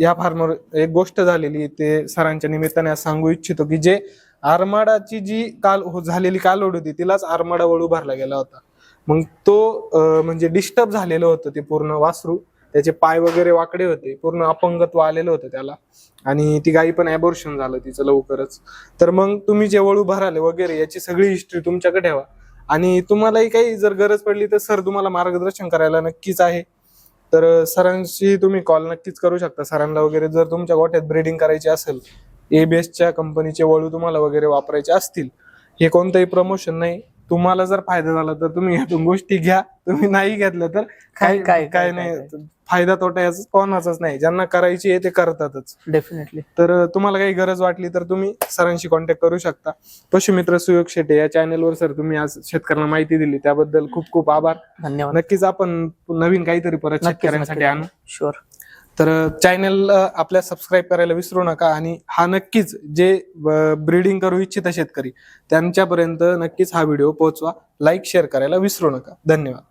या फार्मर एक गोष्ट झालेली ते सरांच्या निमित्ताने सांगू इच्छितो की जे आरमाडाची जी काल हो- झालेली ओढ होती तिलाच आरमाडा वळू भरला गेला होता. मग तो म्हणजे डिस्टर्ब झालेलं होतं ते पूर्ण वासरू. त्याचे पाय वगैरे वाकडे होते पूर्ण अपंगत्व आलेलं होतं त्याला. आणि ती गाई पण ॲबॉर्शन झालं तिचं लवकरच. तर मग तुम्ही जे वळू भराले वगैरे याची सगळी हिस्ट्री तुमच्याकडे ठेवा. आणि तुम्हालाही काही जर गरज पडली तर सर तुम्हाला मार्गदर्शन करायला नक्कीच आहे. तर सरांशी तुम्ही कॉल नक्कीच करू शकता. सरांना वगैरे जर तुमच्या गोठ्यात ब्रीडिंग करायची असेल एबीएसच्या कंपनीचे वळू तुम्हाला वगैरे वापरायचे असतील हे कोणतंही प्रमोशन नाही. तुम्हाला जर फायदा झाला तर तुम्ही यातून गोष्टी घ्या. तुम्ही नाही घेतलं तर काय काय- काय नाही. फायदा तोटा याचा कोणाचाच नाही. ज्यांना करायची आहे ते करतातच. डेफिनेटली तर तुम्हाला काही गरज वाटली तर तुम्ही सरांशी कॉन्टॅक्ट करू शकता. पशुमित्र सुयोग शेटे या चॅनेलवर सर तुम्ही आज शेतकऱ्यांना माहिती दिली. त्याबद्दल खूप खूप आभार. धन्यवाद. नक्कीच आपण नवीन काहीतरी परत शेतकऱ्यांसाठी आणू. शुअर तर चॅनल आपल्या सबस्क्राईब करायला विसरू नका आणि हा नक्कीच जे ब्रीडिंग करू इच्छित शेतकरी त्यांच्यापर्यंत नक्कीच हा व्हिडिओ पोहोचवा. लाईक शेअर करायला विसरू नका. धन्यवाद.